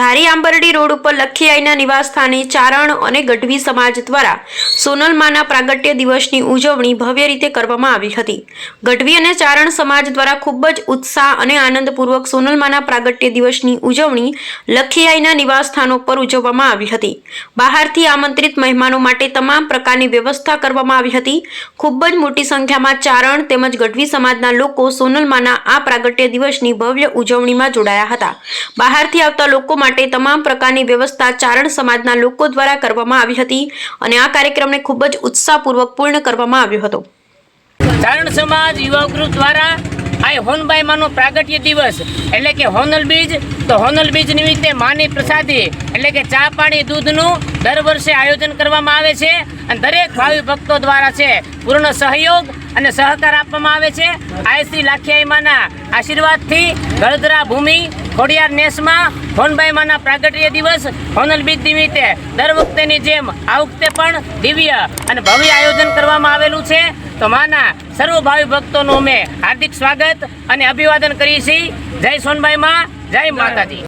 ધારી Ambardi road ઉપર લખીઆઈના નિવાસસ્થાને ચારણ અને ગઢવી સમાજ દ્વારા સોનલમાના પ્રાગટ્ય દિવસની ઉજવણી ભવ્ય રીતે કરવામાં આવી હતી. ગઢવી અને ચારણ સમાજ દ્વારા ખૂબ જ ઉત્સાહ અને આનંદપૂર્વક સોનલમાના પ્રાગટ્ય દિવસની ઉજવણી લખીઆઈના નિવાસ સ્થાનો પર ઉજવવામાં આવી હતી. બહારથી આમંત્રિત મહેમાનો માટે તમામ પ્રકારની વ્યવસ્થા કરવામાં આવી હતી. ખૂબ જ મોટી સંખ્યામાં ચારણ તેમજ ગઢવી સમાજના લોકો સોનલમાના આ પ્રાગટ્ય દિવસની ભવ્ય ઉજવણીમાં જોડાયા હતા. બહારથી આવતા લોકો માટે તમામ પ્રકારની વ્યવસ્થા ચારણ સમાજના લોકો દ્વારા કરવામાં આવી હતી અને આ કાર્યક્રમને ખૂબ જ ઉત્સાહપૂર્વક પૂર્ણ કરવામાં આવ્યો હતો. ચારણ સમાજ યુવા ગ્રુપ દ્વારા આ હોનબાઈ માનો પ્રાગટ્ય દિવસ, એટલે કે હોનલ બીજ, તો હોનલ બીજ નિમિત્તે માની પ્રસાદી, એટલે કે ચા પાણી દૂધનું દર વર્ષે આયોજન કરવામાં આવે છે અને દરેક ભાવિ ભક્તો દ્વારા છે પૂર્ણ સહયોગ અને સહકાર આપવામાં આવે છે. આ શ્રી લાખિયાઈ માના આશીર્વાદથી ગળદરા ભૂમિ, ખોડિયાર નેસમાં હોનબાઈ માના પ્રાગટ્ય દિવસ હોનલ બીજ નિમિત્તે દર વખતેની જેમ આ વખતે પણ દિવ્ય અને ભવ્ય આયોજન કરવામાં આવેલું છે. તો માના સર્વ ભાવિ ભક્તોનું અમે હાર્દિક સ્વાગત અને અભિવાદન કરીએ છીએ જય સોનબાઈ માં, જય માતાજી.